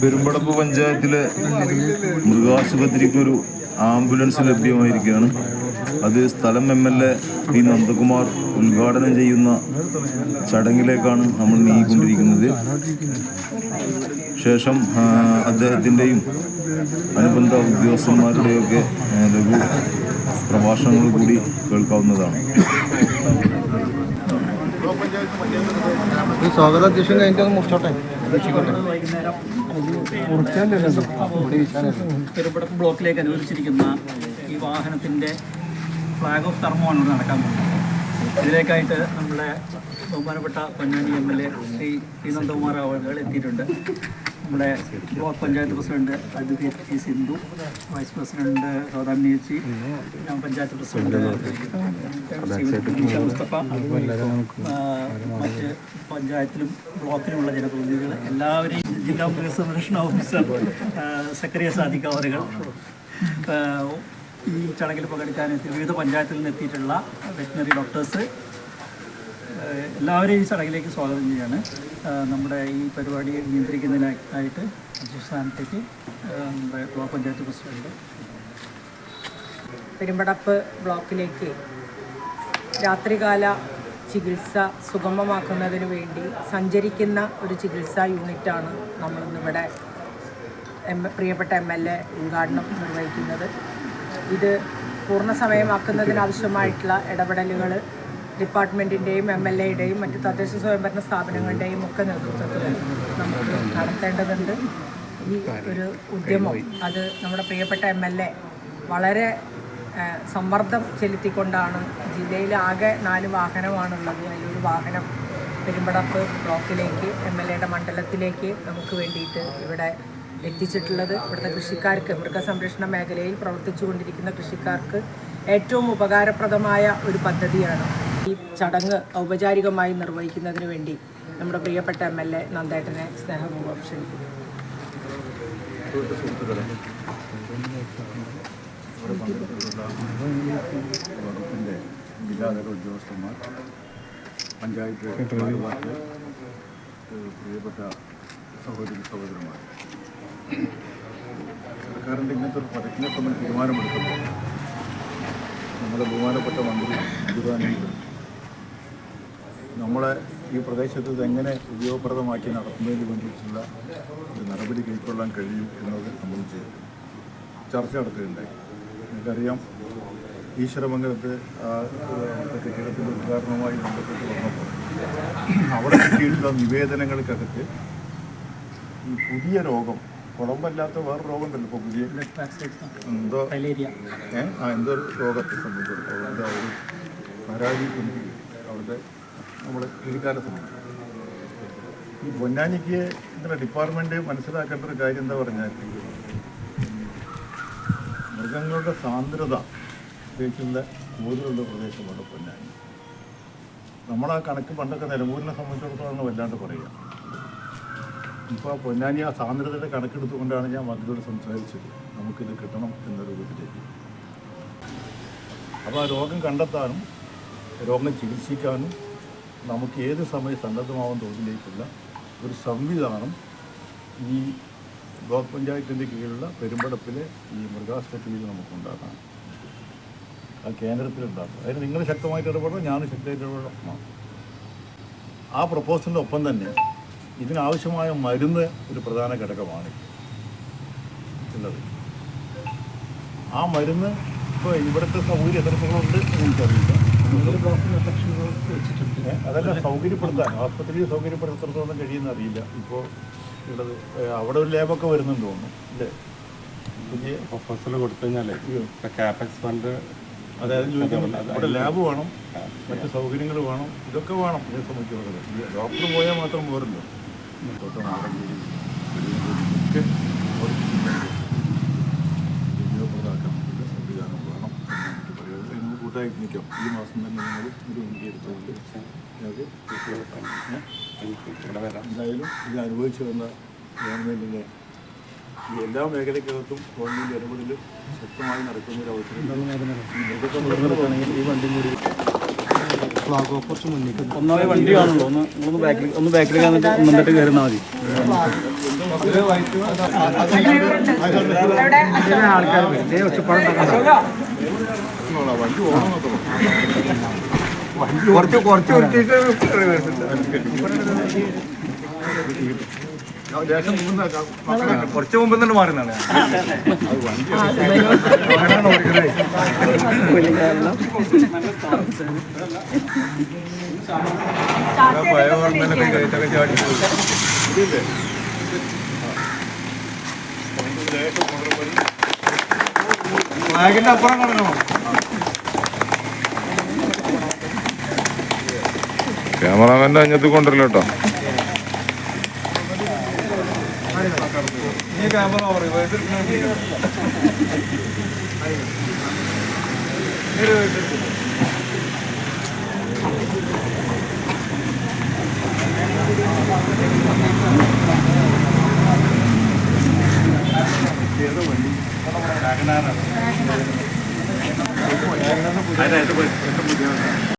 പെരുമ്പടപ്പ് പഞ്ചായത്തിലെ മൃഗാശുപത്രിക്കൊരു ആംബുലൻസ് ലഭ്യമായിരിക്കുകയാണ്. അത് സ്ഥലം M L A P Nandakumar ഉദ്ഘാടനം ചെയ്യുന്ന ചടങ്ങിലേക്കാണ് നമ്മൾ നീങ്ങിക്കൊണ്ടിരിക്കുന്നത്. ശേഷം അദ്ദേഹത്തിന്റെയും അനുബന്ധ ഉദ്യോഗസ്ഥന്മാരുടെയൊക്കെ ഒക്കെ ലഘു പ്രഭാഷണങ്ങൾ കൂടി കേൾക്കാവുന്നതാണ്. കഴിഞ്ഞിട്ട് മുറിച്ചോട്ടെ? രക്ഷിക്കോട്ടെ പെരുമ്പടപ്പ് ബ്ലോക്കിലേക്ക് അനുവദിച്ചിരിക്കുന്ന ഈ വാഹനത്തിന്റെ ഫ്ലാഗ് ഓഫ് കർമ്മമാണ് ഇവിടെ നടക്കാൻ പോകുന്നത്. ഇതിലേക്കായിട്ട് നമ്മുടെ ബഹുമാനപ്പെട്ട Ponnani M L A Shri P Nandakumar അവാർഡുകൾ എത്തിയിട്ടുണ്ട്. നമ്മുടെ block panchayat president advocate T Sindhu vice president Saudamini ചേച്ചി ഗ്രാമപഞ്ചായത്ത് പ്രസിഡന്റ് മുസ്തഫ മറ്റ് പഞ്ചായത്തിലും ബ്ലോക്കിലുമുള്ള ജനപ്രതിനിധികൾ എല്ലാവരെയും ജില്ലാ മൃഗസംരക്ഷണ ഓഫീസർ സെക്രട്ടറി ആ, ഈ ചടങ്ങിൽ പങ്കെടുക്കാനെത്തി വിവിധ പഞ്ചായത്തിൽ നിന്ന് എത്തിയിട്ടുള്ള വെറ്റിനറി ഡോക്ടേഴ്സ് എല്ലാവരെയും ഈ ചടങ്ങിലേക്ക് സ്വാഗതം ചെയ്യാണ്. നമ്മുടെ ഈ പരിപാടി നിയന്ത്രിക്കുന്നതിനായിട്ട് സ്ഥാനത്തേക്ക് നമ്മുടെ ബ്ലോക്ക് പഞ്ചായത്ത് പ്രസിഡന്റ്. പെരുമ്പടപ്പ് ബ്ലോക്കിലേക്ക് രാത്രികാല ചികിത്സ സുഗമമാക്കുന്നതിന് വേണ്ടി സഞ്ചരിക്കുന്ന ഒരു ചികിത്സാ യൂണിറ്റാണ് നമ്മളിന്നിവിടെ എം പ്രിയപ്പെട്ട എം എൽ എ ഉദ്ഘാടനം നിർവഹിക്കുന്നത്. ഇത് പൂർണസമയമാക്കുന്നതിനാവശ്യമായിട്ടുള്ള ഇടപെടലുകൾ ഡിപ്പാർട്ട്മെന്റിന്റെയും എം എൽ എയുടെയും മറ്റ് തദ്ദേശ സ്വയംഭരണ സ്ഥാപനങ്ങളുടെയും ഒക്കെ നേതൃത്വത്തിൽ നമുക്ക് നടത്തേണ്ടതുണ്ട്. ഈ ഒരു ഉദ്യമം അത് നമ്മുടെ പ്രിയപ്പെട്ട എം എൽ എ വളരെ സമ്മർദ്ദം ചെലുത്തിക്കൊണ്ടാണ് ജില്ലയിൽ ആകെ നാല് വാഹനമാണുള്ളത്. അതിലൊരു വാഹനം പെരുമ്പടപ്പ് ബ്ലോക്കിലേക്ക് എം എൽ എയുടെ മണ്ഡലത്തിലേക്ക് നമുക്ക് വേണ്ടിയിട്ട് ഇവിടെ എത്തിച്ചിട്ടുള്ളത് ഇവിടുത്തെ കൃഷിക്കാർക്ക് മൃഗസംരക്ഷണ മേഖലയിൽ പ്രവർത്തിച്ചു കൊണ്ടിരിക്കുന്ന കൃഷിക്കാർക്ക് ഏറ്റവും ഉപകാരപ്രദമായ ഒരു പദ്ധതിയാണ് ഈ ചടങ്ങ് ഔപചാരികമായി നിർവഹിക്കുന്നതിന് വേണ്ടി നമ്മുടെ പ്രിയപ്പെട്ട എം എൽ എ നന്ദേട്ടനെ സ്നേഹപൂർവം ക്ഷണിക്കുന്നു. ഇവിടെ പങ്കെടുത്തിട്ടുള്ള വകുപ്പിന്റെ ജില്ലാതല ഉദ്യോഗസ്ഥന്മാർ പഞ്ചായത്ത് പ്രിയപ്പെട്ട സഹോദരി സഹോദരന്മാർ സർക്കാരിന്റെ ഇങ്ങനത്തെ ഒരു പദ്ധതിനെ നമ്മൾ തീരുമാനമെടുക്കുമ്പോൾ നമ്മുടെ ബഹുമാനപ്പെട്ട മന്ത്രി അഭിപ്രായങ്ങൾ നമ്മളെ ഈ പ്രദേശത്ത് ഇതെങ്ങനെ ഉപയോഗപ്രദമാക്കി നടത്തുന്നതിന് വേണ്ടിയിട്ടുള്ള ഒരു നടപടി കൈക്കൊള്ളാൻ കഴിയും എന്നത് സംബന്ധിച്ച് ചർച്ച നടത്തുകയുണ്ടായി. നിങ്ങൾക്കറിയാം ഈശ്വരമംഗലത്ത് കെട്ടിടത്തിന്റെ ഉദ്ഘാടനവുമായി ബന്ധപ്പെട്ട് വന്നപ്പോൾ അവിടെ കിട്ടിയിട്ടുള്ള നിവേദനങ്ങൾക്കകത്ത് ഈ പുതിയ രോഗം കുളമ്പല്ലാത്ത വേറെ രോഗമുണ്ടല്ലോ ഇപ്പോൾ പുതിയ എന്തോ ഏ? ആ എന്തോ രോഗത്തെ സംബന്ധിച്ചിടത്തോളം ആ ഒരു പരാതി അവിടുത്തെ നമ്മുടെ സംബന്ധിച്ച് ഈ പൊന്നാനിക്ക് ഇതിന്റെ ഡിപ്പാർട്ട്മെന്റ് മനസ്സിലാക്കേണ്ട ഒരു കാര്യം എന്താ പറഞ്ഞാൽ മൃഗങ്ങളുടെ സാന്ദ്രത പ്രത്യേകിച്ചുള്ള കൂടുതലുള്ള പ്രദേശമാണ് പൊന്നാനി. നമ്മളാ കണക്ക് പണ്ടൊക്കെ നിലമ്പൂരിനെ സംബന്ധിച്ചിടത്തോളം വല്ലാണ്ട് പറയുക. ഇപ്പോൾ പൊന്നാനി ആ സാന്ദ്രതയുടെ കണക്കെടുത്തുകൊണ്ടാണ് ഞാൻ മന്ത്രിയോട് സംസാരിച്ചത്. നമുക്കിത് കിട്ടണം എന്ന രൂപത്തിലേക്ക്. അപ്പോൾ ആ രോഗം കണ്ടെത്താനും രോഗം ചികിത്സിക്കാനും നമുക്ക് ഏത് സമയം സന്നദ്ധമാവാൻ തോതിലേക്കുള്ള ഒരു സംവിധാനം ഈ ബ്ലോക്ക് പഞ്ചായത്തിന്റെ കീഴിലുള്ള പെരുമ്പടപ്പിലെ ഈ മൃഗാസ്പത്രിയിൽ നമുക്കുണ്ടാക്കാം. ആ കേന്ദ്രത്തിലുണ്ടാക്കും. അതിന് നിങ്ങൾ ശക്തമായിട്ട് ഇടപെടണം ഞാനും ശക്തമായിട്ട് ഇടപെടണം. ആ പ്രപ്പോസലിന്റെ ഒപ്പം തന്നെ ഇതിനാവശ്യമായ മരുന്ന് ഒരു പ്രധാന ഘടകമാണ് ഉള്ളത്. ആ മരുന്ന് ഇപ്പോൾ ഇവിടുത്തെ സൗകര്യം എത്രത്തോളമുണ്ട് എനിക്കറിയില്ല. അതല്ല സൗകര്യപ്പെടുത്താൻ ആസ്പത്രിയിൽ സൗകര്യപ്പെടുത്തുന്നതോളം കഴിയുന്ന അറിയില്ല. ഇപ്പോൾ ഉള്ളത് അവിടെ ഒരു ലാബൊക്കെ വരുന്നുണ്ട് തോന്നുന്നു അല്ലേ? പുതിയ പ്രൊപ്പോസൽ കൊടുത്തു കഴിഞ്ഞാലേ ക്യാപെക്സ് ഫണ്ട് അതായത് ചോദിക്കുന്നത് ഇവിടെ ലാബ് വേണം മറ്റ് സൗകര്യങ്ങൾ വേണം ഇതൊക്കെ വേണം ഇതിനെ സംബന്ധിച്ചുള്ളത് ഡോക്ടർ പോയാൽ മാത്രം പോരല്ലോ. തൊട്ട് നാടഞ്ചേരി ഒക്കെ ഉപയോഗപ്രദമാക്കാൻ വേണ്ടിയിട്ട് സംവിധാനം വേണം എന്ന് നിൽക്കാം. ഈ മാസം തന്നെ നിങ്ങൾ ഒരു ഞങ്ങൾക്ക് എന്തായാലും ഇത് അനുഭവിച്ചു വന്ന ഗവൺമെന്റിനെ എല്ലാ മേഖലയ്ക്കകത്തും ഗവൺമെന്റ് ഇടപെടൽ ശക്തമായി നടക്കുന്ന ഒരു അവസരം ഈ വണ്ടി കൂടി ഒന്നാമേ വണ്ടി കാണുള്ളൂ. ഒന്ന് ഒന്ന് ബാക്കിൽ ഒന്ന് ബാക്കിൽ കാണിട്ട് മുന്നിട്ട് കയറുന്നാൽ മതി. കുറച്ച് കുറച്ച് കുറച്ച് മുമ്പ് തന്നെ മാറുന്നതാണ് ഫ്ലാഗിന്റെ അപ്പുറം കിടക്കണം ക്യാമറാമാന്റെ അഞ്ഞത്ത് കൊണ്ടല്ലോ കേട്ടോ. ഈ ക്യാമറ ഓവർ ചെയ്തു